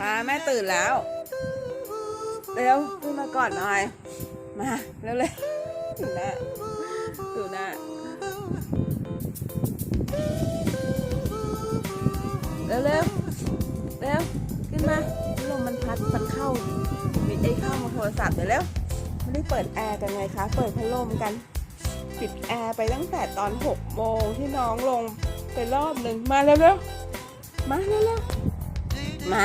มาแม่ตื่นแล้วเร็วขึ้นมาก่อนหน่อย มาเร็วเลยดูหน้าดูหน้าเร็วเร็วเร็วขึ้นมาลมมันพัดมันเข้ามีไอ้เข้ามาโทรศัพท์เดี๋ยวเร็วไม่ได้เปิดแอร์กันไงคะเปิดพัดลมกันปิดแอร์ไปตั้งแต่ตอนหกโมงที่น้องลงไปรอบหนึ่งมาเร็วเร็ว มาเร็วเร็วมา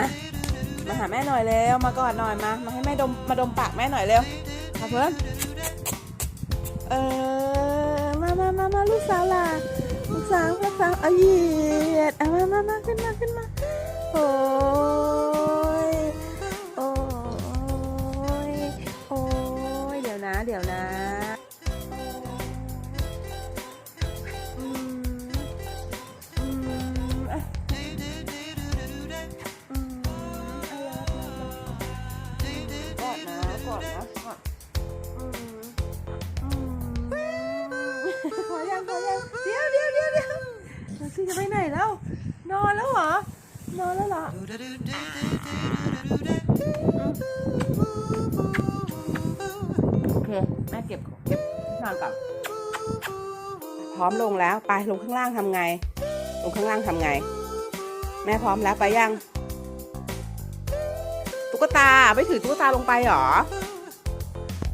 มาหาแม่หน่อยเร็ว มากอดหน่อยมา มาให้แม่ดม มาดมปากแม่หน่อยเร็วมาเพื่อนเออ มามามามาลูกสาวล่ะ ลูกสาวลูกสาวเอาเหยียดเอามามามาขึ้นมาขึ้นมาโอ้ยโอ้ยโอ้ยเดี๋ยวนะ เดี๋ยวนะ อดนะกอดนะกอดอืมอืมพอยังพอยังเดี๋ยวเดี๋ยวเดี๋ยวเดี๋ยวเราซี่จะไปไหนแล้ว นอนแล้วเหรอ นอนแล้วเหรอโอเคแม่เก็บเก็บนอนก่อนพร้อมลงแล้วไปลงข้างล่างทำไง ลงข้างล่างทำไง แม่พร้อมแล้วไปยัง กตา ไม่ถือตุ๊กตาลงไปหรอ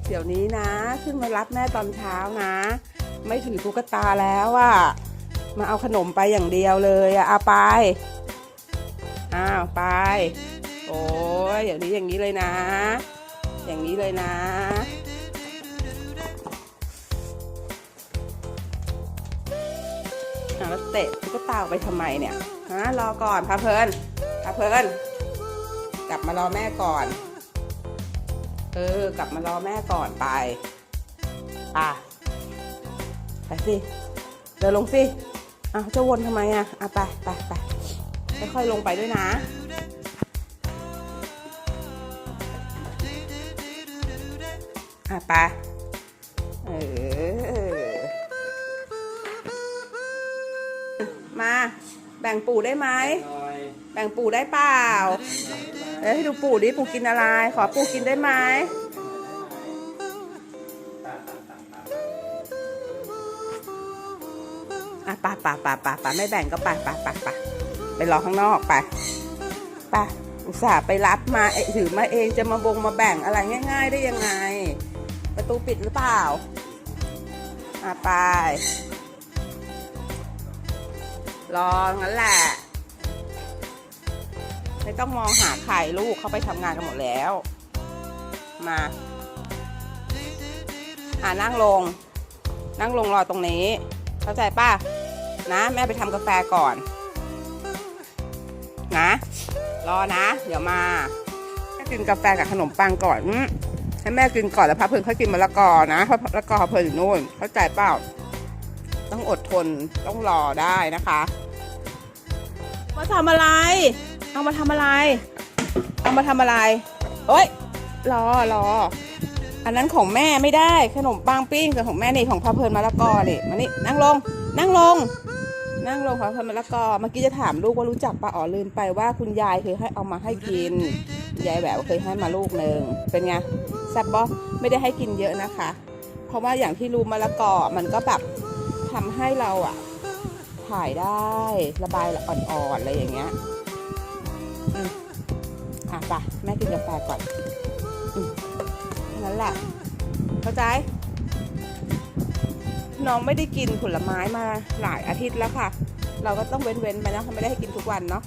เดี๋ยวนี้นะ ขึ้นมารับแม่ตอนเช้านะ ไม่ถือตุ๊กตาแล้วอะมาเอาขนมไปอย่างเดียวเลยอะเอาไป อ้าวไป โอ้ยเดี๋ยวนี้อย่างนี้เลยนะ อย่างนี้เลยนะอะแล้วเตะตุ๊กตาไปทำไมเนี่ยฮะรอก่อนพาเพลินพาเพลิน กลับมารอแม่ก่อน เออ กลับมารอแม่ก่อนไปอะไปสิ เดินลงสิอ้าวจะวนทำไมอะอะไปไปไปค่อยๆลงไปด้วยนะอะไปเออ มา แบ่งปู่ได้ไหม แบ่งปู่ได้เปล่า เอ้ยให้ดูปู่ดิ ปู่กินอะไร ขอปู่กินได้ไหมอะป่าป่าป่าป่าป่าไม่แบ่งก็ไปไปไปไปไปรอข้างนอกไปไปอุตส่าห์ไปรับมาเอ๊ะถือมาเองจะมาบงมาแบ่งอะไรง่าย ๆ ได้ยังไง ประตูปิดหรือเปล่า อะไป รองั้นแหละ ไม่ต้องมองหาใครลูกเขาไปทำงานกันหมดแล้ว มาอ่านั่งลง นั่งลงรอตรงนี้ เข้าใจป่ะ นะแม่ไปทำกาแฟก่อน นะ รอนะ เดี๋ยวมาแม่กินกาแฟกับขนมปังก่อนให้แม่กินก่อนแล้วพักเพื่อนเขากินมะละกอนะเพราะมะละกอเพลินอยู่นู่น เข้าใจเปล่า ต้องอดทนต้องรอได้นะคะมาทำอะไร เอามาทำอะไร เอามาทำอะไรเอ้ยรอรอ อันนั้นของแม่ไม่ได้ขนมปังปิ้งกับของแม่นี่ของพาเพลินมะละกอเนี่มานี่นั่งลง นั่งลง นั่งลงพาเพลินมะละกอเมื่อกี้จะถามลูกว่ารู้จักปะอ๋อลืมไปว่าคุณยายเคยให้เอามาให้กินยายแหววเคยให้มาลูกหนึ่งเป็นไงแซ่บปะไม่ได้ให้กินเยอะนะคะ เพราะว่าอย่างที่รู้มะละกอมันก็แบบทำให้เราอะถ่ายได้ระบายอ่อนๆอะไรอย่างเงี้ย อืมอะไปแม่กินกาแฟก่อนอืมนั้นแหละ เข้าใจ น้องไม่ได้กินผลไม้มาหลายอาทิตย์แล้วค่ะ เราก็ต้องเว้นๆไปนะไม่ได้ให้กินทุกวันเนาะ